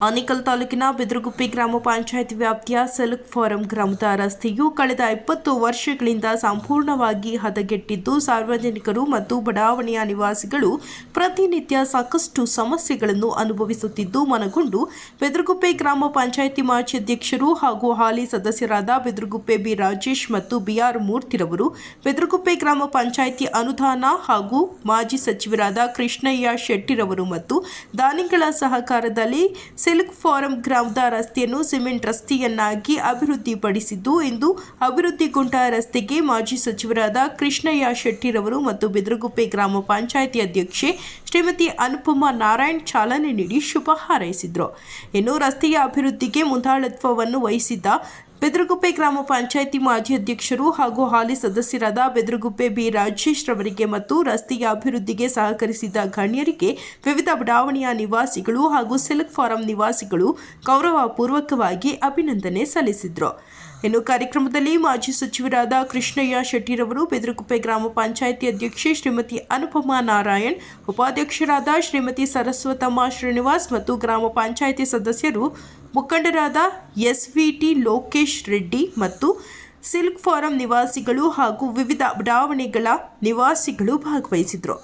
ಆನೇಕಲ್ ತಾಲೂಕಿನ ಬಿದ್ರಗುಪ್ಪಿ ಗ್ರಾಮ ಪಂಚಾಯತ್ ವ್ಯಾಪ್ತಿಯ ಸೆಲ್ಕ್ ಫಾರಂ ಗ್ರಾಮದ ರಸ್ತೆಯು ಕಳೆದ ಇಪ್ಪತ್ತು ವರ್ಷಗಳಿಂದ ಸಂಪೂರ್ಣವಾಗಿ ಹದಗೆಟ್ಟಿದ್ದು, ಸಾರ್ವಜನಿಕರು ಮತ್ತು ಬಡಾವಣೆಯ ನಿವಾಸಿಗಳು ಪ್ರತಿನಿತ್ಯ ಸಾಕಷ್ಟು ಸಮಸ್ಯೆಗಳನ್ನು ಅನುಭವಿಸುತ್ತಿದ್ದು, ಮನಗೊಂಡು ಬಿದ್ರಗುಪ್ಪೆ ಗ್ರಾಮ ಪಂಚಾಯಿತಿ ಮಾಜಿ ಅಧ್ಯಕ್ಷರು ಹಾಗೂ ಹಾಲಿ ಸದಸ್ಯರಾದ ಬೆದ್ರುಗುಪ್ಪೆ ಬಿ ರಾಜೇಶ್ ಮತ್ತು ಬಿಆರ್ ಮೂರ್ತಿರವರು, ಬಿದ್ರಗುಪ್ಪೆ ಗ್ರಾಮ ಪಂಚಾಯಿತಿ ಅನುದಾನ ಹಾಗೂ ಮಾಜಿ ಸಚಿವರಾದ ಕೃಷ್ಣಯ್ಯ ಶೆಟ್ಟಿರವರು ಮತ್ತು ದಾನಿಗಳ ಸಹಕಾರದಲ್ಲಿ ಸಿಲ್ಕ್ ಫಾರಂ ಗ್ರಾಮದ ರಸ್ತೆಯನ್ನು ಸಿಮೆಂಟ್ ರಸ್ತೆಯನ್ನಾಗಿ ಅಭಿವೃದ್ಧಿಪಡಿಸಿದ್ದು, ಇಂದು ಅಭಿವೃದ್ಧಿಗೊಂಡ ರಸ್ತೆಗೆ ಮಾಜಿ ಸಚಿವರಾದ ಕೃಷ್ಣಯ್ಯ ಶೆಟ್ಟಿರವರು ಮತ್ತು ಬೆದರಗುಪ್ಪೆ ಗ್ರಾಮ ಪಂಚಾಯಿತಿ ಅಧ್ಯಕ್ಷೆ ಶ್ರೀಮತಿ ಅನುಪಮಾ ನಾರಾಯಣ್ ಚಾಲನೆ ನೀಡಿ ಶುಭ ಹಾರೈಸಿದರು. ಇನ್ನು ರಸ್ತೆಯ ಅಭಿವೃದ್ಧಿಗೆ ಮುಂದಾಳತ್ವವನ್ನು ವಹಿಸಿದ್ದ ಬೆದರಗುಪ್ಪೆ ಗ್ರಾಮ ಪಂಚಾಯಿತಿ ಮಾಜಿ ಅಧ್ಯಕ್ಷರು ಹಾಗೂ ಹಾಲಿ ಸದಸ್ಯರಾದ ಬೆದರಗುಪ್ಪೆ ಬಿ ರಾಜೇಶ್ ರವರಿಗೆ ಮತ್ತು ರಸ್ತೆಯ ಅಭಿವೃದ್ಧಿಗೆ ಸಹಕರಿಸಿದ ಗಣ್ಯರಿಗೆ ವಿವಿಧ ಬಡಾವಣೆಯ ನಿವಾಸಿಗಳು ಹಾಗೂ ಸಿಲ್ಕ್ ಫಾರಂ ನಿವಾಸಿಗಳು ಗೌರವಪೂರ್ವಕವಾಗಿ ಅಭಿನಂದನೆ ಸಲ್ಲಿಸಿದರು. ಇನ್ನು ಕಾರ್ಯಕ್ರಮದಲ್ಲಿ ಮಾಜಿ ಸಚಿವರಾದ ಕೃಷ್ಣಯ್ಯ ಶೆಟ್ಟಿರವರು, ಬೆದರಗುಪ್ಪೆ ಗ್ರಾಮ ಪಂಚಾಯಿತಿ ಅಧ್ಯಕ್ಷೆ ಶ್ರೀಮತಿ ಅನುಪಮಾ ನಾರಾಯಣ್, ಉಪಾಧ್ಯಕ್ಷರಾದ ಶ್ರೀಮತಿ ಸರಸ್ವತಮ್ಮ ಶ್ರೀನಿವಾಸ್ ಮತ್ತು ಗ್ರಾಮ ಪಂಚಾಯಿತಿ ಸದಸ್ಯರು ಮುಖಂಡರಾದ S V T Lokesh Reddy ಮತ್ತು ಸಿಲ್ಕ್ ಫಾರಂ ನಿವಾಸಿಗಳು ಹಾಗೂ ವಿವಿಧ ಬಡಾವಣೆಗಳ ನಿವಾಸಿಗಳು ಭಾಗವಹಿಸಿದರು.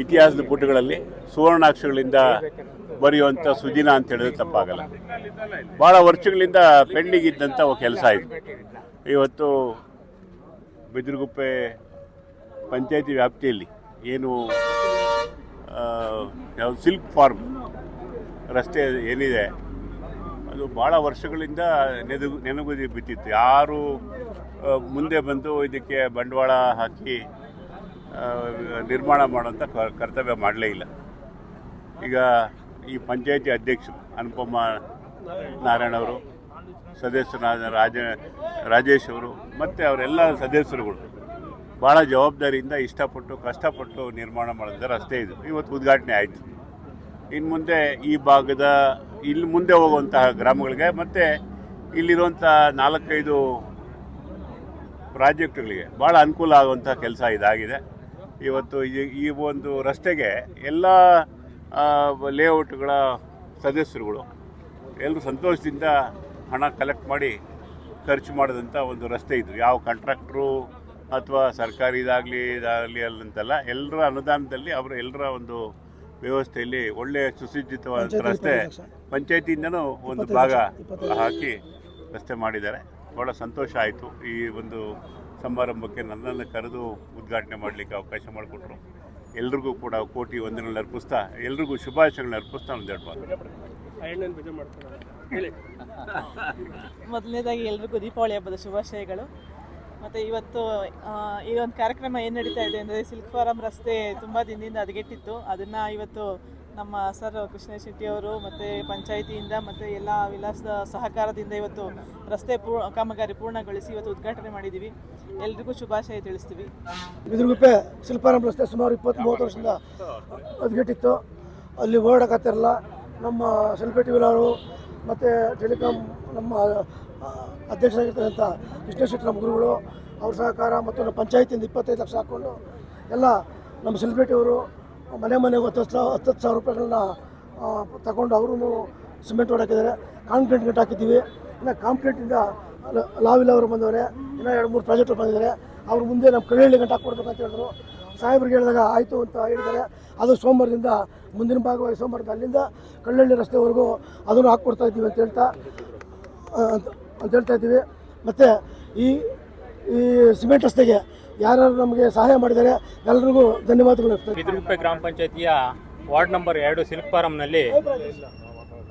ಇತಿಹಾಸದ ಪುಟಗಳಲ್ಲಿ ಸುವರ್ಣಾಕ್ಷರಗಳಿಂದ ಬರೆಯುವಂಥ ಸುದಿನ ಅಂತ ಹೇಳಿದ್ರೆ ತಪ್ಪಾಗಲ್ಲ. ಭಾಳ ವರ್ಷಗಳಿಂದ ಪೆಂಡಿಂಗ್ ಇದ್ದಂಥ ಕೆಲಸ ಇದು. ಇವತ್ತು ಬಿದಿರುಗುಪ್ಪೆ ಪಂಚಾಯಿತಿ ವ್ಯಾಪ್ತಿಯಲ್ಲಿ ಏನು ಯಾವುದು ಸಿಲ್ಕ್ ಫಾರ್ಮ್ ರಸ್ತೆ ಏನಿದೆ, ಅದು ಭಾಳ ವರ್ಷಗಳಿಂದ ನೆನಗು ನೆನಗುದಿ ಬಿದ್ದಿತ್ತು. ಯಾರು ಮುಂದೆ ಬಂದು ಇದಕ್ಕೆ ಬಂಡವಾಳ ಹಾಕಿ ನಿರ್ಮಾಣ ಮಾಡುವಂಥ ಕರ್ತವ್ಯ ಮಾಡಲೇ ಇಲ್ಲ. ಈಗ ಈ ಪಂಚಾಯತಿ ಅಧ್ಯಕ್ಷರು ಅನುಪಮ ನಾರಾಯಣ ಅವರು ಸದಸ್ಯರಾದ ರಾಜ, ರಾಜೇಶ್ ಅವರು ಮತ್ತು ಅವರೆಲ್ಲ ಸದಸ್ಯರುಗಳು ಭಾಳ ಜವಾಬ್ದಾರಿಯಿಂದ ಇಷ್ಟಪಟ್ಟು, ಕಷ್ಟಪಟ್ಟು ನಿರ್ಮಾಣ ಮಾಡಿದ ರಸ್ತೆ ಇದು. ಇವತ್ತು ಉದ್ಘಾಟನೆ ಆಯಿತು. ಇನ್ನು ಮುಂದೆ ಈ ಭಾಗದ ಇಲ್ಲಿ ಮುಂದೆ ಹೋಗುವಂತಹ ಗ್ರಾಮಗಳಿಗೆ ಮತ್ತು ಇಲ್ಲಿರುವಂಥ ನಾಲ್ಕೈದು ಪ್ರಾಜೆಕ್ಟ್ಗಳಿಗೆ ಭಾಳ ಅನುಕೂಲ ಆಗುವಂಥ ಕೆಲಸ ಇದಾಗಿದೆ. ಇವತ್ತು ಈ- ಈ ಒಂದು ರಸ್ತೆಗೆ ಎಲ್ಲ ಲೇಔಟ್ಗಳ ಸದಸ್ಯರುಗಳು ಎಲ್ಲರೂ ಸಂತೋಷದಿಂದ ಹಣ ಕಲೆಕ್ಟ್ ಮಾಡಿ ಖರ್ಚು ಮಾಡಿದಂಥ ಒಂದು ರಸ್ತೆ ಇದು. ಯಾವ ಕಾಂಟ್ರಾಕ್ಟ್ರು ಅಥವಾ ಸರ್ಕಾರಿ ಇದಾಗಲಿ ಇದಾಗಲಿ ಅಲ್ಲಂತಲ್ಲ ಎಲ್ಲರ ಅನುದಾನದಲ್ಲಿ ಅವರು ಎಲ್ಲರ ಒಂದು ವ್ಯವಸ್ಥೆಯಲ್ಲಿ ಒಳ್ಳೆಯ ಸುಸಜ್ಜಿತವಾದಂಥ ರಸ್ತೆ ಪಂಚಾಯತಿಯಿಂದನೂ ಒಂದು ಭಾಗ ಹಾಕಿ ರಸ್ತೆ ಮಾಡಿದ್ದಾರೆ. ಭಾಳ ಸಂತೋಷ ಆಯಿತು ಈ ಒಂದು ಸಮಾರಂಭಕ್ಕೆ ನನ್ನನ್ನು ಕರೆದು ಉದ್ಘಾಟನೆ ಮಾಡಲಿಕ್ಕೆ ಅವಕಾಶ ಮಾಡಿಕೊಟ್ರು. ಎಲ್ರಿಗೂ ಕೂಡ ಕೋಟಿ ವಂದನೆಗಳನ್ನ ಅರ್ಪಿಸ್ತಾ ಎಲ್ರಿಗೂ ಶುಭಾಶಯಗಳನ್ನ ಅರ್ಪಿಸ್ತಾ ಒಂದು ಎರಡು ಮಾತು. ಮೊದಲನೇದಾಗಿ ಎಲ್ರಿಗೂ ದೀಪಾವಳಿ ಹಬ್ಬದ ಶುಭಾಶಯಗಳು. ಮತ್ತು ಇವತ್ತು ಈ ಒಂದು ಕಾರ್ಯಕ್ರಮ ಏನು ನಡೀತಾ ಇದೆ ಅಂದರೆ ಸಿಲ್ಕ್ ಫಾರಂ ರಸ್ತೆ ತುಂಬ ದಿನದಿಂದ ಅದಗೆಟ್ಟಿತ್ತು ಅದನ್ನು ಇವತ್ತು ನಮ್ಮ ಸರ್ ಕೃಷ್ಣ ಶೆಟ್ಟಿ ಅವರು ಮತ್ತು ಪಂಚಾಯಿತಿಯಿಂದ ಮತ್ತು ಎಲ್ಲ ವಿಲಾಸದ ಸಹಕಾರದಿಂದ ಇವತ್ತು ರಸ್ತೆ ಪೂ, ಕಾಮಗಾರಿ ಪೂರ್ಣಗೊಳಿಸಿ ಇವತ್ತು ಉದ್ಘಾಟನೆ ಮಾಡಿದ್ದೀವಿ. ಎಲ್ರಿಗೂ ಶುಭಾಶಯ ತಿಳಿಸ್ತೀವಿ. ಬಿದ್ರಗುಪ್ಪೆ ಶಿಲ್ಪಾರಾಮ್ ರಸ್ತೆ ಸುಮಾರು ಇಪ್ಪತ್ತು ಮೂವತ್ತು ವರ್ಷದಿಂದ ಅದ್ಗೆಟ್ಟಿತ್ತು. ಅಲ್ಲಿ ಓಡಾಡಕತ್ತಿರಲ್ಲ. ನಮ್ಮ ಸೆಲ್ಪೇಟಿ ವಿಲಾರು ಮತ್ತು ಟೆಲಿಕಾಂ ನಮ್ಮ ಅಧ್ಯಕ್ಷರಾಗಿರ್ತಕ್ಕಂಥ ಕೃಷ್ಣ ಶೆಟ್ಟಿ ನಮ್ಮ ಗುರುಗಳು, ಅವ್ರ ಸಹಕಾರ ಮತ್ತು ನಮ್ಮ ಪಂಚಾಯತಿಯಿಂದ ಇಪ್ಪತ್ತೈದು ಲಕ್ಷ ಹಾಕ್ಕೊಂಡು ಎಲ್ಲ ನಮ್ಮ ಸೆಲೆಬ್ರಿಟಿ ಅವರು ಮನೆ ಮನೆಗೆ ಹತ್ತು ಹತ್ತು ಸಾವಿರ- ಹತ್ತು ಹತ್ತು ಸಾವಿರ ರೂಪಾಯಿಗಳನ್ನ ತಗೊಂಡು ಅವರು ಸಿಮೆಂಟ್ ಹೊಡಾಕಿದ್ದಾರೆ. ಕಾಂಕ್ರೀಟ್ ಗಂಟು ಹಾಕಿದ್ದೀವಿ. ಇನ್ನು ಕಾಂಕ್ರೀಟಿಂದ ಲಾವಿಲ್ ಅವರು ಬಂದವರೆ, ಇನ್ನೂ ಎರಡು ಮೂರು ಪ್ರಾಜೆಕ್ಟ್ ಬಂದಿದ್ದಾರೆ. ಅವ್ರ ಮುಂದೆ ನಮ್ಮ ಕಳ್ಳಿ ಗಂಟು ಹಾಕ್ಕೊಡ್ಬೇಕಂತ ಹೇಳಿದ್ರು. ಸಾಹೇಬ್ರಿಗೆ ಹೇಳಿದಾಗ ಆಯಿತು ಅಂತ ಹೇಳಿದ್ದಾರೆ. ಅದು ಸೋಮವಾರದಿಂದ, ಮುಂದಿನ ಭಾಗವಾಗಿ ಸೋಮವಾರದಿಂದ ಅಲ್ಲಿಂದ ಕಳ್ಳಳ್ಳಿ ರಸ್ತೆವರೆಗೂ ಅದನ್ನು ಹಾಕ್ಕೊಡ್ತಾ ಇದ್ದೀವಿ ಅಂತ ಹೇಳ್ತಾ ಅಂತ ಹೇಳ್ತಾ ಇದ್ದೀವಿ. ಮತ್ತು ಈ ಈ ಸಿಮೆಂಟ್ ರಸ್ತೆಗೆ ಯಾರ್ಯಾರು ನಮಗೆ ಸಹಾಯ ಮಾಡಿದ್ದಾರೆ ಎಲ್ಲರಿಗೂ ಧನ್ಯವಾದಗಳು. ಬಿದಿರುಗುಪ್ಪೆ ಗ್ರಾಮ ಪಂಚಾಯತಿಯ ವಾರ್ಡ್ ನಂಬರ್ ಎರಡು ಸಿಲ್ಕ್ ಫಾರಂನಲ್ಲಿ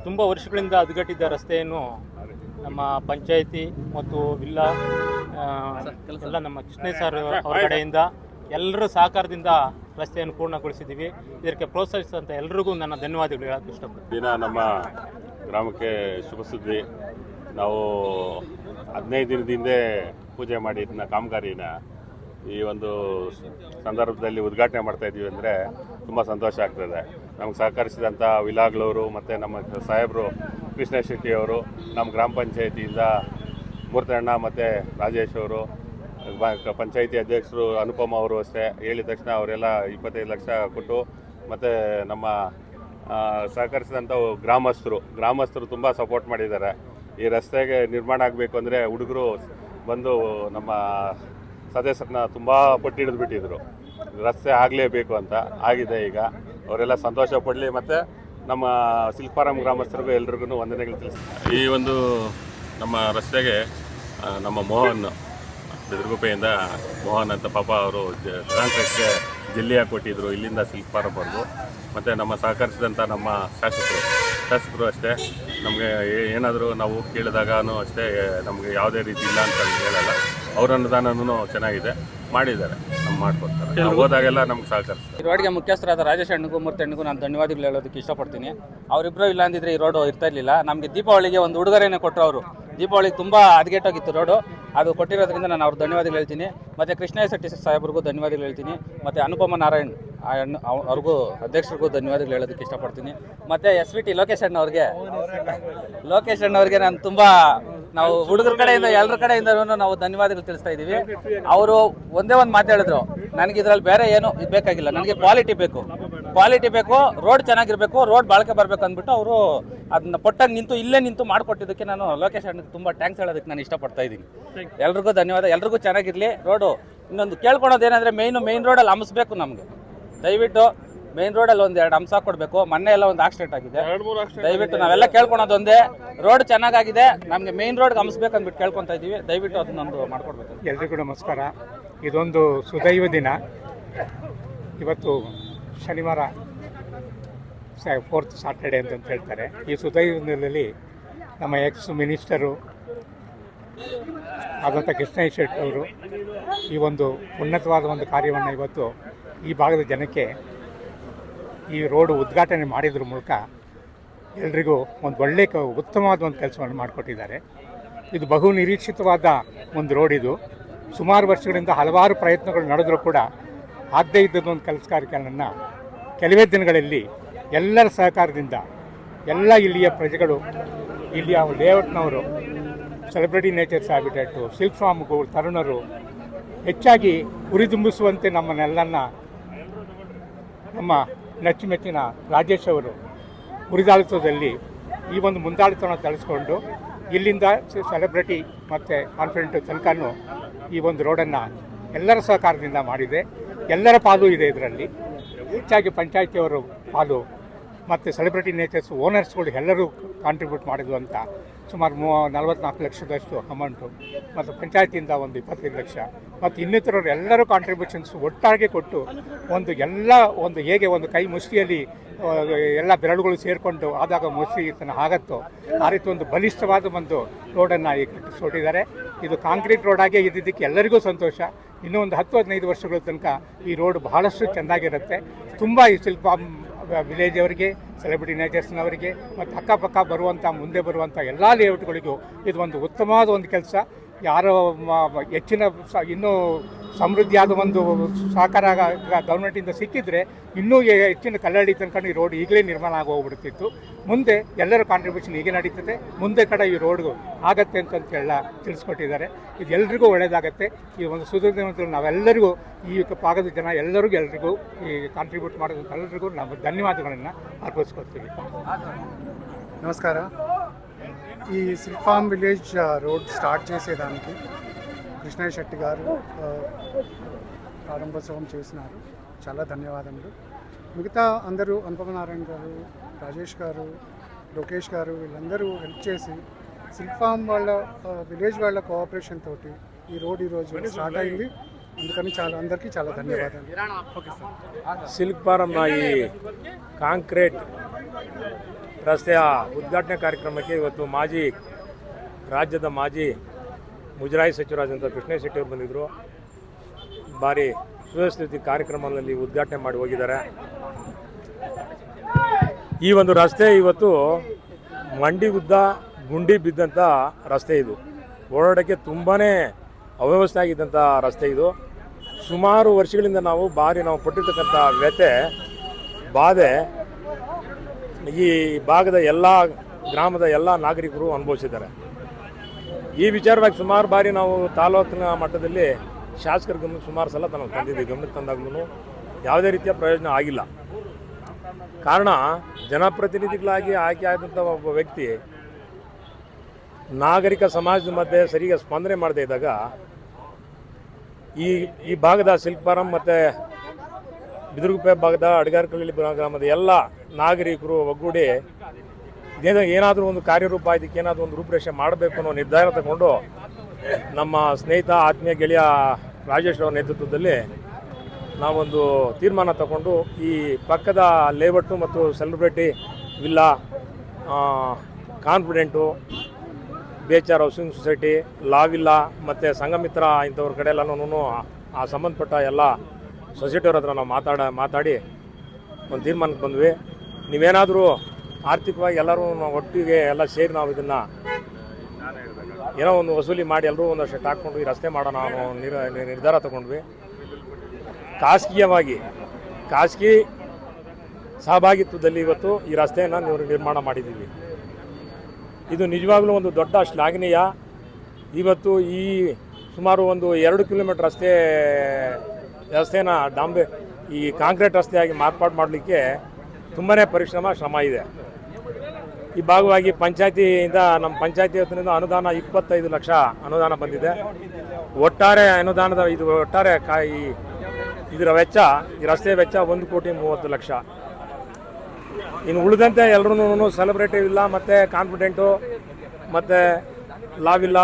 ತುಂಬ ವರ್ಷಗಳಿಂದ ಅದುಗಟ್ಟಿದ್ದ ರಸ್ತೆಯನ್ನು ನಮ್ಮ ಪಂಚಾಯಿತಿ ಮತ್ತು ವಿಲ್ಲಾ ಎಲ್ಲ ನಮ್ಮ ಕೃಷ್ಣ ಸರ್ ಅವರ ಕಡೆಯಿಂದ ಎಲ್ಲರ ಸಹಕಾರದಿಂದ ರಸ್ತೆಯನ್ನು ಪೂರ್ಣಗೊಳಿಸಿದ್ದೀವಿ. ಇದಕ್ಕೆ ಪ್ರೋತ್ಸಾಹಿಸಿದಂಥ ಎಲ್ರಿಗೂ ನನ್ನ ಧನ್ಯವಾದಗಳು ಹೇಳಕ್ಕೆ ಇಷ್ಟಪಡ್ತೀನಿ. ದಿನ ನಮ್ಮ ಗ್ರಾಮಕ್ಕೆ ಶುಭ ಸುದ್ದಿ. ನಾವು ಹದಿನೈದು ದಿನದ ಹಿಂದೆ ಪೂಜೆ ಮಾಡಿ ಇದನ್ನ ಕಾಮಗಾರಿನ ಈ ಒಂದು ಸಂದರ್ಭದಲ್ಲಿ ಉದ್ಘಾಟನೆ ಮಾಡ್ತಾ ಇದ್ದೀವಿ ಅಂದರೆ ತುಂಬ ಸಂತೋಷ ಆಗ್ತದೆ. ನಮ್ಗೆ ಸಹಕರಿಸಿದಂಥ ವಿಲಾಗ್ಲವರು ಮತ್ತು ನಮ್ಮ ಸಾಹೇಬರು ಕೃಷ್ಣ ಶೆಟ್ಟಿ ಅವರು, ನಮ್ಮ ಗ್ರಾಮ ಪಂಚಾಯತಿಯಿಂದ ಮೂರ್ತಣ್ಣ ಮತ್ತು ರಾಜೇಶ್ ಅವರು ಪಂಚಾಯತಿ ಅಧ್ಯಕ್ಷರು ಅನುಪಮ ಅವರು ಅಷ್ಟೇ. ಹೇಳಿದ ತಕ್ಷಣ ಅವರೆಲ್ಲ ಇಪ್ಪತ್ತೈದು ಲಕ್ಷ ಕೊಟ್ಟು ಮತ್ತು ನಮ್ಮ ಸಹಕರಿಸಿದಂಥ ಗ್ರಾಮಸ್ಥರು ಗ್ರಾಮಸ್ಥರು ತುಂಬ ಸಪೋರ್ಟ್ ಮಾಡಿದ್ದಾರೆ. ಈ ರಸ್ತೆಗೆ ನಿರ್ಮಾಣ ಆಗಬೇಕು ಅಂದರೆ ಹುಡುಗರು ಬಂದು ನಮ್ಮ ಸದಸ್ಯರನ್ನ ತುಂಬ ಪಟ್ಟಿ ಹಿಡಿದು ಬಿಟ್ಟಿದ್ರು. ರಸ್ತೆ ಆಗಲೇಬೇಕು ಅಂತ. ಆಗಿದೆ ಈಗ. ಅವರೆಲ್ಲ ಸಂತೋಷ ಪಡಲಿ ಮತ್ತು ನಮ್ಮ ಸಿಲ್ಪಾರಾಮ್ ಗ್ರಾಮಸ್ಥರಿಗೂ ಎಲ್ರಿಗೂ ವಂದನೆಗಳು ತಿಳಿಸ್ತಾರೆ ಈ ಒಂದು ನಮ್ಮ ರಸ್ತೆಗೆ ನಮ್ಮ ಮೋಹನ್, ಬಿದ್ರಗುಪ್ಪೆಯಿಂದ ಮೋಹನ್ ಅಂತ ಪಾಪ ಅವರು ಕಾಂಗ್ರೆಸ್ಗೆ ಜಿಲ್ಲೆಯ ಕೊಟ್ಟಿದ್ದರು ಇಲ್ಲಿಂದ ಬಂದು ಮತ್ತು ನಮ್ಮ ಸಹಕರಿಸಿದಂಥ ನಮ್ಮ ಶಾಸಕರು. ಶಾಸಕರು ಅಷ್ಟೇ. ನಮಗೆ ಏನಾದರೂ ನಾವು ಕೇಳಿದಾಗೂ ಅಷ್ಟೇ ನಮಗೆ ಯಾವುದೇ ರೀತಿ ಇಲ್ಲ ಅಂತ ಹೇಳಲ್ಲ. ಅವ್ರ ಅನುದಾನನೂ ಚೆನ್ನಾಗಿದೆ ಮಾಡಿದ್ದಾರೆ ನಮ್ಮ ಮಾಡ್ಕೊಡ್ತಾರೆ. ನಾವು ಹೋದಾಗೆಲ್ಲ ನಮ್ಗೆ ಸಹಕರಿಸ್ತಾರೆ. ಈ ರೋಡ್ಗೆ ಮುಖ್ಯಸ್ಥರಾದ ರಾಜೇಶ್ ಅಣ್ಣಗೂ ಮೂರ್ತಿ ಅಣ್ಣಗೂ ನಾನು ಧನ್ಯವಾದಗಳು ಹೇಳೋದಕ್ಕೆ ಇಷ್ಟಪಡ್ತೀನಿ. ಅವರಿಬ್ಬರು ಇಲ್ಲ ಅಂದಿದ್ರೆ ಈ ರೋಡು ಇರ್ತಾ ಇರಲಿಲ್ಲ ನಮಗೆ ದೀಪಾವಳಿಗೆ ಒಂದು ಉಡುಗೊರೆಯನ್ನು ಕೊಟ್ಟರು ಅವರು. ದೀಪಾವಳಿಗೆ ತುಂಬ ಹದಗೆಟ್ಟೋಗಿತ್ತು ರೋಡು. ಅದು ಕೊಟ್ಟಿರೋದ್ರಿಂದ ನಾನು ಅವ್ರಿಗೆ ಧನ್ಯವಾದಗಳು ಹೇಳ್ತೀನಿ. ಮತ್ತು ಕೃಷ್ಣ ಶೆಟ್ಟಿ ಸಾಹೇಬ್ರಿಗೂ ಧನ್ಯವಾದಗಳು ಹೇಳ್ತೀನಿ. ಮತ್ತು ಅನುಪಮ ನಾರಾಯಣ್ ಆ ಅಣ್ಣ ಅವ್- ಅವ್ರಿಗೂ ಅಧ್ಯಕ್ಷರಿಗೂ ಧನ್ಯವಾದಗಳು ಹೇಳೋದಕ್ಕೆ ಇಷ್ಟಪಡ್ತೀನಿ. ಮತ್ತು ಎಸ್ ವಿ ಟಿ ಲೋಕೇಶ್ ಅಣ್ಣ ಅವ್ರಿಗೆ ಲೋಕೇಶ್ ಅಣ್ಣ ಅವ್ರಿಗೆ ನಾನು ತುಂಬ ನಾವು ಹುಡುಗರ ಕಡೆಯಿಂದ ಎಲ್ಲರ ಕಡೆಯಿಂದ ನಾವು ಧನ್ಯವಾದಗಳು ತಿಳಿಸ್ತಾ ಇದ್ದೀವಿ. ಅವರು ಒಂದೇ ಒಂದು ಮಾತು ಹೇಳಿದ್ರು, ನನಗೆ ಇದರಲ್ಲಿ ಬೇರೆ ಏನು ಬೇಕಾಗಿಲ್ಲ. ನನಗೆ ಕ್ವಾಲಿಟಿ ಬೇಕು. ಕ್ವಾಲಿಟಿ ಬೇಕು ರೋಡ್ ಚೆನ್ನಾಗಿರ್ಬೇಕು ರೋಡ್ ಬಾಳ್ಕೆ ಬರ್ಬೇಕು ಅಂದ್ಬಿಟ್ಟು ಅವರು ಅದನ್ನ ಪಟ್ಟಾಗಿ ನಿಂತು, ಇಲ್ಲೇ ನಿಂತು ಮಾಡಿಕೊಟ್ಟಿದ್ದಕ್ಕೆ ನಾನು ಲೋಕೇಶ್ ಅಣ್ಣಗೆ ತುಂಬ ಟ್ಯಾಂಕ್ಸ್ ಹೇಳೋದಕ್ಕೆ ನಾನು ಇಷ್ಟಪಡ್ತಾ ಇದ್ದೀನಿ. ಎಲ್ರಿಗೂ ಧನ್ಯವಾದ. ಎಲ್ರಿಗೂ ಚೆನ್ನಾಗಿರಲಿ. ರೋಡು ಇನ್ನೊಂದು ಕೇಳ್ಕೊಳೋದು ಏನಂದರೆ ಮೇಯ್ನು ಮೇಯ್ನ್ ರೋಡಲ್ಲಿ ಹಂಸ್ಬೇಕು ನಮಗೆ. ದಯವಿಟ್ಟು ಮೇನ್ ರೋಡಲ್ಲಿ ಒಂದು ಎರಡು ಹಂಸ ಕೊಡಬೇಕು. ಮೊನ್ನೆ ಎಲ್ಲ ಒಂದು ಆಕ್ಸಿಡೆಂಟ್ ಆಗಿದೆ. ದಯವಿಟ್ಟು ನಾವೆಲ್ಲ ಕೇಳ್ಕೊಳೋದು ಒಂದೇ. ರೋಡ್ ಚೆನ್ನಾಗಿದೆ ನಮಗೆ ಮೇನ್ ರೋಡ್ ಹಂಸ್ಬೇಕು ಅಂದ್ಬಿಟ್ಟು ಕೇಳ್ಕೊತಾ ಇದ್ದೀವಿ ದಯವಿಟ್ಟು ಅದನ್ನೊಂದು ಮಾಡ್ಕೊಡ್ಬೇಕು. ಎಲ್ರಿಗೂ ನಮಸ್ಕಾರ. ಇದೊಂದು ಸುದೈವ ದಿನ. ಇವತ್ತು ಶನಿವಾರ ಫೋರ್ತ್ ಸಾಟರ್ಡೆ ಅಂತ ಹೇಳ್ತಾರೆ. ಈ ಸುದೈವ ದಿನದಲ್ಲಿ ನಮ್ಮ ಎಕ್ಸ್ ಮಿನಿಸ್ಟರು ಆದಂಥ ಕೃಷ್ಣ ಶೆಟ್ಟಿ ಅವರು ಈ ಒಂದು ಉನ್ನತವಾದ ಒಂದು ಕಾರ್ಯವನ್ನು ಇವತ್ತು ಈ ಭಾಗದ ಜನಕ್ಕೆ ಈ ರೋಡ್ ಉದ್ಘಾಟನೆ ಮಾಡಿದ್ರ ಮೂಲಕ ಎಲ್ರಿಗೂ ಒಂದು ಒಳ್ಳೆ ಕ ಉತ್ತಮವಾದ ಒಂದು ಕೆಲಸವನ್ನು ಮಾಡಿಕೊಟ್ಟಿದ್ದಾರೆ. ಇದು ಬಹು ನಿರೀಕ್ಷಿತವಾದ ಒಂದು ರೋಡ್ ಇದು. ಸುಮಾರು ವರ್ಷಗಳಿಂದ ಹಲವಾರು ಪ್ರಯತ್ನಗಳು ನಡೆದರೂ ಕೂಡ ಆಗದೇ ಇದ್ದದ್ದು ಒಂದು ಕೆಲಸ ಕಾರ್ಯಗಳನ್ನು ಕೆಲವೇ ದಿನಗಳಲ್ಲಿ ಎಲ್ಲರ ಸಹಕಾರದಿಂದ ಎಲ್ಲ ಇಲ್ಲಿಯ ಪ್ರಜೆಗಳು, ಇಲ್ಲಿಯ ಲೇಔಟ್ನವರು ಸೆಲೆಬ್ರಿಟಿ ನೇಚರ್ಸ್ ಹ್ಯಾಬಿಟೇಟು ಸಿಲ್ಕ್ ಫಾರ್ಮ್ಗೂ ತರುಣರು ಹೆಚ್ಚಾಗಿ ಉರಿದುಂಬಿಸುವಂತೆ ನಮ್ಮನ್ನೆಲ್ಲನ್ನ ನಮ್ಮ ನೆಚ್ಚಿಮೆಚ್ಚಿನ ರಾಜೇಶ್ ಅವರು ಉರಿದಾಳಿತದಲ್ಲಿ ಈ ಒಂದು ಮುಂದಾಳಿತವನ್ನು ತಳಿಸ್ಕೊಂಡು ಇಲ್ಲಿಂದ ಸೆಲೆಬ್ರಿಟಿ ಮತ್ತು ಕಾನ್ಫಿಡೆಂಟ್ ತನಕನೂ ಈ ಒಂದು ರೋಡನ್ನು ಎಲ್ಲರ ಸಹಕಾರದಿಂದ ಮಾಡಿದೆ. ಎಲ್ಲರ ಪಾಲು ಇದೆ ಇದರಲ್ಲಿ. ಹೆಚ್ಚಾಗಿ ಪಂಚಾಯತಿಯವರು ಪಾಲು ಮತ್ತು ಸೆಲೆಬ್ರಿಟಿ ನೇಚರ್ಸ್ ಓನರ್ಸ್ಗಳು ಎಲ್ಲರೂ ಕಾಂಟ್ರಿಬ್ಯೂಟ್ ಮಾಡಿದ್ರು ಅಂತ ಸುಮಾರು ಮೂವ ನಲವತ್ನಾಲ್ಕು ಲಕ್ಷದಷ್ಟು ಅಮೌಂಟು ಮತ್ತು ಪಂಚಾಯತಿಯಿಂದ ಒಂದು ಇಪ್ಪತ್ತೈದು ಲಕ್ಷ ಮತ್ತು ಇನ್ನಿತರರು ಎಲ್ಲರೂ ಕಾಂಟ್ರಿಬ್ಯೂಷನ್ಸ್ ಒಟ್ಟಾಗಿ ಕೊಟ್ಟು ಒಂದು ಎಲ್ಲ ಒಂದು ಹೇಗೆ ಒಂದು ಕೈ ಮುಷ್ಟಿಯಲ್ಲಿ ಎಲ್ಲ ಬೆರಳುಗಳು ಸೇರಿಕೊಂಡು ಆದಾಗ ಮುಷ್ಟಿ ತನ್ನ ಆಗತ್ತೋ, ಆ ರೀತಿ ಒಂದು ಬಲಿಷ್ಠವಾದ ಒಂದು ರೋಡನ್ನು ಈಗ ಕಟ್ಟಿಸ್ಕೊಟ್ಟಿದ್ದಾರೆ ಇದು ಕಾಂಕ್ರೀಟ್ ರೋಡಾಗೆ ಇದ್ದಿದ್ದಕ್ಕೆ ಎಲ್ಲರಿಗೂ ಸಂತೋಷ. ಇನ್ನೂ ಒಂದು ಹತ್ತು, ಹದಿನೈದು ವರ್ಷಗಳ ತನಕ ಈ ರೋಡ್ ಬಹಳಷ್ಟು ಚೆನ್ನಾಗಿರುತ್ತೆ. ತುಂಬ ಈ ಶಿಲ್ಪ ವಿಲೇಜ್ ಅವರಿಗೆ ಸೆಲೆಬ್ರಿಟಿ ನೇಚರ್ಸ್ನವರಿಗೆ ಮತ್ತು ಅಕ್ಕಪಕ್ಕ ಬರುವಂಥ ಮುಂದೆ ಬರುವಂಥ ಎಲ್ಲ ಲೇಔಟ್ಗಳಿಗೂ ಇದು ಒಂದು ಉತ್ತಮವಾದ ಒಂದು ಕೆಲಸ. ಯಾರು ಹೆಚ್ಚಿನ ಸ, ಇನ್ನೂ ಸಮೃದ್ಧಿಯಾದ ಒಂದು ಸಹಕಾರ ಗೌರ್ಮೆಂಟಿಂದ ಸಿಕ್ಕಿದ್ರೆ ಇನ್ನೂ ಹೆಚ್ಚಿನ ಕಲ್ಲಡಿ ತನಕ ಈ ರೋಡ್ ಈಗಲೇ ನಿರ್ಮಾಣ ಆಗಿ ಹೋಗ್ಬಿಡ್ತಿತ್ತು. ಮುಂದೆ ಎಲ್ಲರ ಕಾಂಟ್ರಿಬ್ಯೂಷನ್ ಹೀಗೆ ನಡೀತದೆ. ಮುಂದೆ ಕಡೆ ಈ ರೋಡ್ ಆಗತ್ತೆ ಅಂತಂತೆಲ್ಲ ತಿಳಿಸ್ಕೊಟ್ಟಿದ್ದಾರೆ. ಇದು ಎಲ್ರಿಗೂ ಒಳ್ಳೆಯದಾಗತ್ತೆ ಈ ಒಂದು ಸುದೀರ್ಘ ನಾವೆಲ್ಲರಿಗೂ ಈ ಭಾಗದ ಜನ ಎಲ್ಲರಿಗೂ, ಎಲ್ರಿಗೂ ಈ ಕಾಂಟ್ರಿಬ್ಯೂಟ್ ಮಾಡೋದಂತ ಎಲ್ಲರಿಗೂ ನಾವು ಧನ್ಯವಾದಗಳನ್ನು ಅರ್ಪಿಸ್ಕೊಡ್ತೀವಿ ನಮಸ್ಕಾರ. ఈ silk farm village road start చేసేదానికి కృష్ణయ్య శెట్టి గారు uh, ప్రారంభోత్సవం చేసినారు. చాలా ధన్యవాదములు. మిగతా అందరూ అనుపమనారాయణ గారు రాజేష్ గారు లోకేష్ గారు వీళ్ళందరూ హెల్ప్ చేసి సిల్క్ ఫామ్ వాళ్ళ uh, విలేజ్ వాళ్ళ కోఆపరేషన్ తోటి ఈ రోడ్ ఈరోజు స్టార్ట్ అయింది. అందుకని చాలా అందరికీ చాలా ధన్యవాదాలు. సిల్క్ ఫారం ఈ కాంక్రీట్ ರಸ್ತೆಯ ಉದ್ಘಾಟನೆ ಕಾರ್ಯಕ್ರಮಕ್ಕೆ ಇವತ್ತು ಮಾಜಿ ರಾಜ್ಯದ ಮಾಜಿ ಮುಜರಾಯಿ ಸಚಿವರಾದಂಥ ಕೃಷ್ಣ ಶೆಟ್ಟಿ ಅವರು ಬಂದಿದ್ದರು. ಭಾರಿ ಸುವ್ಯವಸ್ಥಿತ ಕಾರ್ಯಕ್ರಮದಲ್ಲಿ ಉದ್ಘಾಟನೆ ಮಾಡಿ ಹೋಗಿದ್ದಾರೆ. ಈ ಒಂದು ರಸ್ತೆ ಇವತ್ತು ಮಂಡಿ ಉದ್ದ ಗುಂಡಿ ಬಿದ್ದಂಥ ರಸ್ತೆ ಇದು. ಓಡಾಡೋಕ್ಕೆ ತುಂಬಾ ಅವ್ಯವಸ್ಥೆ ಆಗಿದ್ದಂಥ ರಸ್ತೆ ಇದು. ಸುಮಾರು ವರ್ಷಗಳಿಂದ ನಾವು ಭಾರಿ ನಾವು ಕೊಟ್ಟಿರ್ತಕ್ಕಂಥ ವ್ಯತೆ ಬಾಧೆ ಈ ಭಾಗದ ಎಲ್ಲ ಗ್ರಾಮದ ಎಲ್ಲ ನಾಗರಿಕರು ಅನುಭವಿಸಿದ್ದಾರೆ. ಈ ವಿಚಾರವಾಗಿ ಸುಮಾರು ಬಾರಿ ನಾವು ತಾಲೂಕಿನ ಮಟ್ಟದಲ್ಲಿ ಶಾಸಕರ ಗಮನಕ್ಕೆ ಸುಮಾರು ಸಲ ತನಗೆ ತಂದಿದ್ದೀವಿ ಗಮನಕ್ಕೆ ತಂದಾಗ್ಲೂ ಯಾವುದೇ ರೀತಿಯ ಪ್ರಯೋಜನ ಆಗಿಲ್ಲ. ಕಾರಣ ಜನಪ್ರತಿನಿಧಿಗಳಾಗಿ ಆಯ್ಕೆ ಆದಂಥ ಒಬ್ಬ ವ್ಯಕ್ತಿ ನಾಗರಿಕ ಸಮಾಜದ ಮಧ್ಯೆ ಸರಿಯಾಗಿ ಸ್ಪಂದನೆ ಮಾಡದೇ ಇದ್ದಾಗ ಈ ಈ ಭಾಗದ ಸಿಲ್ಕ್ ಫಾರಂ ಮತ್ತು ಬಿದಿರುಗುಪ್ಪೆ ಭಾಗದ ಅಡಗಾರಕಳ್ಳಿ ಗ್ರಾಮದ ಎಲ್ಲ ನಾಗರಿಕರು ಒಗ್ಗೂಡಿ ಏನಾದರೂ ಒಂದು ಕಾರ್ಯರೂಪ, ಇದಕ್ಕೆ ಏನಾದರೂ ಒಂದು ರೂಪರೇಷೆ ಮಾಡಬೇಕು ಅನ್ನೋ ನಿರ್ಧಾರ ತಗೊಂಡು ನಮ್ಮ ಸ್ನೇಹಿತ, ಆತ್ಮೀಯ ಗೆಳೆಯ ರಾಜೇಶ್ ಅವರ ನೇತೃತ್ವದಲ್ಲಿ ನಾವೊಂದು ತೀರ್ಮಾನ ತಗೊಂಡು ಈ ಪಕ್ಕದ ಲೇಬಟ್ಟು ಮತ್ತು celebrity villa confident R housing society, la villa ಮತ್ತು ಸಂಘಮಿತ್ರ ಇಂಥವ್ರ ಕಡೆ ಎಲ್ಲನೂ ಆ ಸಂಬಂಧಪಟ್ಟ ಎಲ್ಲ ಸೊಸೈಟಿಯವ್ರ ಹತ್ರ ನಾವು ಮಾತಾಡ, ಮಾತಾಡಿ ಒಂದು ತೀರ್ಮಾನಕ್ಕೆ ಬಂದ್ವಿ. ನೀವೇನಾದರೂ ಆರ್ಥಿಕವಾಗಿ ಎಲ್ಲರೂ ನಾವು ಒಟ್ಟಿಗೆ ಎಲ್ಲ ಸೇರಿ ನಾವು ಇದನ್ನು ಏನೋ ಒಂದು ವಸೂಲಿ ಮಾಡಿ ಎಲ್ಲರೂ ಒಂದಷ್ಟು ಹಾಕ್ಕೊಂಡು ಈ ರಸ್ತೆ ಮಾಡೋಣ ಅನ್ನೋ ನಿರ್ ನಿರ್ಧಾರ ತಗೊಂಡ್ವಿ. ಖಾಸಗಿಯವಾಗಿ, ಖಾಸಗಿ ಸಹಭಾಗಿತ್ವದಲ್ಲಿ ಇವತ್ತು ಈ ರಸ್ತೆಯನ್ನು ನೀವು ನಿರ್ಮಾಣ ಮಾಡಿದ್ದೀವಿ. ಇದು ನಿಜವಾಗ್ಲೂ ಒಂದು ದೊಡ್ಡ ಶ್ಲಾಘನೀಯ. ಇವತ್ತು ಈ ಸುಮಾರು ಒಂದು ಎರಡು ಕಿಲೋಮೀಟರ್ ರಸ್ತೆ ರಸ್ತೆನ ಡಾಂಬೆ ಈ ಕಾಂಕ್ರೀಟ್ ರಸ್ತೆಯಾಗಿ ಮಾರ್ಪಾಡು ಮಾಡಲಿಕ್ಕೆ ತುಂಬಾ ಪರಿಶ್ರಮ, ಶ್ರಮ ಇದೆ. ಈ ಭಾಗವಾಗಿ ಪಂಚಾಯತಿಯಿಂದ ನಮ್ಮ ಪಂಚಾಯತಿ ವತಿಯಿಂದ ಅನುದಾನ ಇಪ್ಪತ್ತೈದು ಲಕ್ಷ ಅನುದಾನ ಬಂದಿದೆ. ಒಟ್ಟಾರೆ ಅನುದಾನದ ಇದು ಒಟ್ಟಾರೆ ಕಾ ಈ ಇದರ ವೆಚ್ಚ, ಈ ರಸ್ತೆ ವೆಚ್ಚ ಒಂದು ಕೋಟಿ ಮೂವತ್ತು ಲಕ್ಷ. ಇನ್ನು ಉಳಿದಂತೆ ಎಲ್ಲರೂ ಸೆಲೆಬ್ರೇಟಿವ್ ಇಲ್ಲ, ಮತ್ತು ಕಾನ್ಫಿಡೆಂಟು, ಮತ್ತು ಲಾವಿಲ್ಲ.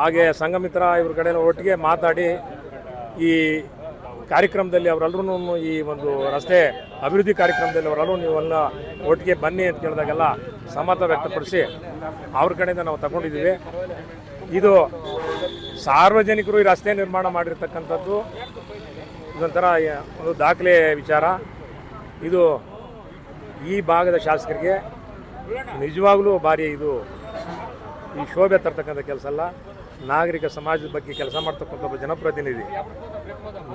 ಹಾಗೆ ಸಂಘಮಿತ್ರ ಇವ್ರ ಕಡೆ ಒಟ್ಟಿಗೆ ಮಾತಾಡಿ ಈ ಕಾರ್ಯಕ್ರಮದಲ್ಲಿ ಅವರೆಲ್ಲರೂ ಈ ಒಂದು ರಸ್ತೆ ಅಭಿವೃದ್ಧಿ ಕಾರ್ಯಕ್ರಮದಲ್ಲಿ ಅವರೆಲ್ಲರೂ ನೀವೆಲ್ಲ ಒಟ್ಟಿಗೆ ಬನ್ನಿ ಅಂತ ಕೇಳಿದಾಗೆಲ್ಲ ಸಮ್ಮತ ವ್ಯಕ್ತಪಡಿಸಿ ಅವ್ರ ಕಡೆಯಿಂದ ನಾವು ತಗೊಂಡಿದ್ದೀವಿ. ಇದು ಸಾರ್ವಜನಿಕರು ಈ ರಸ್ತೆ ನಿರ್ಮಾಣ ಮಾಡಿರ್ತಕ್ಕಂಥದ್ದು ಇದೊಂಥರ ಒಂದು ದಾಖಲೆ ವಿಚಾರ. ಇದು ಈ ಭಾಗದ ಶಾಸಕರಿಗೆ ನಿಜವಾಗ್ಲೂ ಭಾರಿ ಇದು ಈ ಶೋಭೆ ತರ್ತಕ್ಕಂಥ ಕೆಲಸ ಅಲ್ಲ. ನಾಗರಿಕ ಸಮಾಜದ ಬಗ್ಗೆ ಕೆಲಸ ಮಾಡ್ತಕ್ಕಂಥ ಒಬ್ಬ ಜನಪ್ರತಿನಿಧಿ.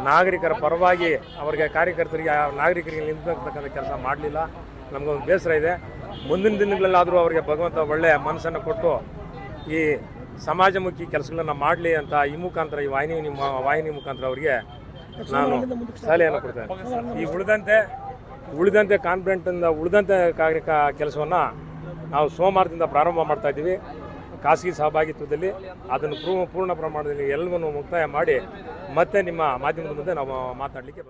ನಾಗರಿಕರ ಪರವಾಗಿ ಅವರಿಗೆ ಕಾರ್ಯಕರ್ತರಿಗೆ, ಆ ನಾಗರಿಕರಿಗೆ ನಿಂತಕ್ಕಂಥ ಕೆಲಸ ಮಾಡಲಿಲ್ಲ. ನಮಗೊಂದು ಬೇಸರ ಇದೆ. ಮುಂದಿನ ದಿನಗಳಲ್ಲಾದರೂ ಅವರಿಗೆ ಭಗವಂತ ಒಳ್ಳೆಯ ಮನಸ್ಸನ್ನು ಕೊಟ್ಟು ಈ ಸಮಾಜಮುಖಿ ಕೆಲಸಗಳನ್ನ ಮಾಡಲಿ ಅಂತ ಈ ಮುಖಾಂತರ, ಈ ವಾಹಿನಿ ನಿಮ್ಮ ವಾಹಿನಿ ಮುಖಾಂತರ ಅವರಿಗೆ ನಾನು ಸಲಹೆಯನ್ನು ಕೊಡ್ತೇನೆ. ಈ ಉಳಿದಂತೆ ಉಳಿದಂತೆ ಕಾನ್ಫಿಡೆಂಟಿಂದ ಉಳಿದಂತೆ ಕಾರ್ಯ ಕೆಲಸವನ್ನು ನಾವು ಸೋಮವಾರದಿಂದ ಪ್ರಾರಂಭ ಮಾಡ್ತಾ ಇದ್ದೀವಿ. ಖಾಸಗಿ ಸಹಭಾಗಿತ್ವದಲ್ಲಿ ಅದನ್ನು ಪೂರ್ಣ ಪ್ರಮಾಣದಲ್ಲಿ ಎಲ್ಲವನ್ನು ಮುಕ್ತಾಯ ಮಾಡಿ ಮತ್ತೆ ನಿಮ್ಮ ಮಾಧ್ಯಮದ ಮುಂದೆ ನಾವು ಮಾತಾಡಲಿಕ್ಕೆ